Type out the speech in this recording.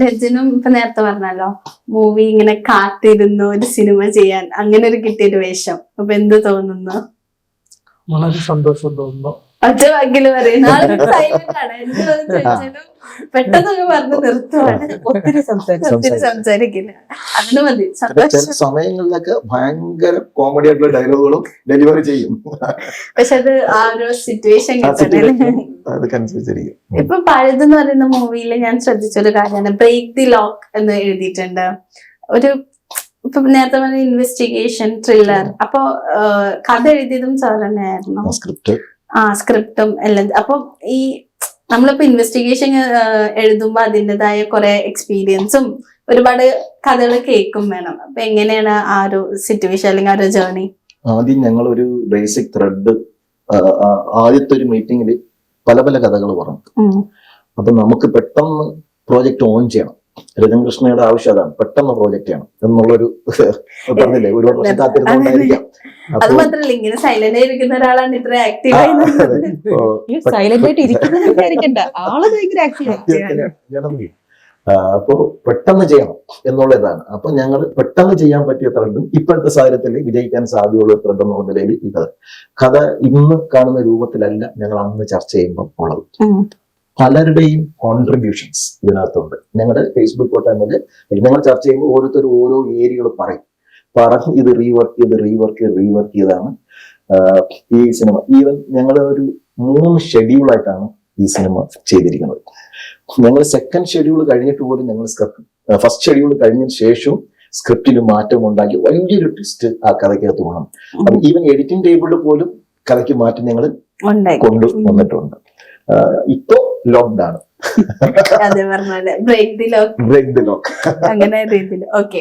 രജനും ഇപ്പൊ നേരത്തെ പറഞ്ഞല്ലോ മൂവി ഇങ്ങനെ കാത്തിരുന്നു ഒരു സിനിമ ചെയ്യാൻ അങ്ങനെ ഒരു കിട്ടിയൊരു വേഷം. അപ്പൊ എന്ത് തോന്നുന്നു? വളരെ സന്തോഷം തോന്നുന്നു. ഒറ്റ വാക്കിൽ പറയുന്ന. സൈലന്റ് ആണ് എന്ത് ചോദിച്ചാലും പെട്ടെന്നൊക്കെ പറഞ്ഞ് നിർത്തുവാണ്. ഒത്തിരി സംസാരിച്ചു ഒത്തിരി സംസാരിക്കില്ല. അതിന് മതി. ചില സമയങ്ങളിലൊക്കെ ഭയങ്കര കോമഡി ആയിട്ടുള്ള ഡയലോഗുകളും ഡെലിവറി ചെയ്യും. പക്ഷെ അത് ആ ഒരു സിറ്റുവേഷൻ കിട്ടണേ. അതൊക്കെ ഇപ്പൊ പഴുതെന്ന് പറയുന്ന മൂവിയിൽ ഞാൻ ശ്രദ്ധിച്ച ഒരു കാര്യമാണ്. ബ്രേക്ക് ദി ലോക്ക് എന്ന് എഴുതിയിട്ടുണ്ട്. ഒരു ഇപ്പൊ നേരത്തെ പറഞ്ഞ ഇൻവെസ്റ്റിഗേഷൻ ത്രില്ലർ അപ്പൊ കഥ എഴുതിയതും സാർ തന്നെയായിരുന്നു. സ്ക്രിപ്റ്റ് ആ സ്ക്രിപ്റ്റും എല്ലാം. അപ്പൊ ഈ നമ്മളിപ്പോ ഇൻവെസ്റ്റിഗേഷൻ എഴുതുമ്പോ അതിന്റെതായ കുറെ എക്സ്പീരിയൻസും ഒരുപാട് കഥകൾ കേൾക്കും വേണം. അപ്പൊ എങ്ങനെയാണ് ആ ഒരു സിറ്റുവേഷൻ അല്ലെങ്കിൽ ആ ഒരു ജേർണി ആദ്യം ഞങ്ങൾ ഒരു ബേസിക് ത്രെഡ് ആദ്യത്തെ ഒരു മീറ്റിംഗിൽ പല പല കഥകൾ പറഞ്ഞു അപ്പൊ നമുക്ക് പെട്ടെന്ന് പ്രോജക്റ്റ് ഓൺ ചെയ്യണം. രജൻകൃഷ്ണയുടെ ആവശ്യം അതാണ്. പെട്ടെന്ന് പ്രോജക്റ്റ് ചെയ്യണം എന്നുള്ളൊരു പറഞ്ഞില്ലേ? ഒരുപാട് വർഷം കാത്തിരുന്നുണ്ടായിരിക്കാം അത് അപ്പൊ മാത്രല്ല ഇങ്ങനെ സൈലന്റ് ആയിരിക്കുന്ന ഒരാളാണ് ഇത്ര ആക്റ്റീവ് ആയി നിന്നത്. അപ്പൊ സൈലന്റ് ആയിട്ട് ഇരിക്കുന്നത് വിചാരിക്കണ്ട. ആൾ ഭയങ്കര ആക്റ്റീവ് ഞാനൊന്ന് അപ്പോ പെട്ടെന്ന് ചെയ്യണം എന്നുള്ളതാണ്. അപ്പൊ ഞങ്ങൾ പെട്ടെന്ന് ചെയ്യാൻ പറ്റിയ ത്രെഡും ഇപ്പോഴത്തെ സാഹചര്യത്തിൽ വിജയിക്കാൻ സാധ്യതയുള്ള ത്രെഡ് എന്നുള്ള നിലയിൽ ഈ കഥ. കഥ ഇന്ന് കാണുന്ന രൂപത്തിലല്ല ഞങ്ങൾ അന്ന് ചർച്ച ചെയ്യുമ്പോൾ ഉള്ളത്. പലരുടെയും കോൺട്രിബ്യൂഷൻസ് ഇതിനകത്തുണ്ട്. ഞങ്ങളുടെ ഫേസ്ബുക്ക് കൂട്ടായ്മയിൽ ഞങ്ങൾ ചർച്ച ചെയ്യുമ്പോൾ ഓരോരുത്തർ ഓരോ ഏരിയകൾ പറയും. പറഞ്ഞ് ഇത് റീവർക്ക് ചെയ്ത് റീവർക്ക് ചെയ്ത് റീവർക്ക് ചെയ്താണ്. ഈ സിനിമ ഈവൻ ഞങ്ങൾ ഒരു മൂന്ന് ഷെഡ്യൂളായിട്ടാണ് ഈ സിനിമ ചെയ്തിരിക്കുന്നത്. ഞങ്ങൾ സെക്കൻഡ് ഷെഡ്യൂൾ കഴിഞ്ഞിട്ട് പോലും ഞങ്ങൾ സ്ക്രിപ്റ്റ് ഫസ്റ്റ് ഷെഡ്യൂൾ കഴിഞ്ഞതിന് ശേഷവും സ്ക്രിപ്റ്റിൽ മാറ്റം ഉണ്ടാക്കി വലിയൊരു ട്വിസ്റ്റ് ആ കഥയ്ക്കകത്ത് വേണം അപ്പൊ ഈവൻ എഡിറ്റിംഗ് ടേബിളിൽ പോലും കഥയ്ക്ക് മാറ്റം ഞങ്ങൾ കൊണ്ടു വന്നിട്ടുണ്ട്. ഇപ്പോ ലോക്ക്ഡൌൺ അതെ പറഞ്ഞ break the lock break the lock അങ്ങനെ ഓക്കെ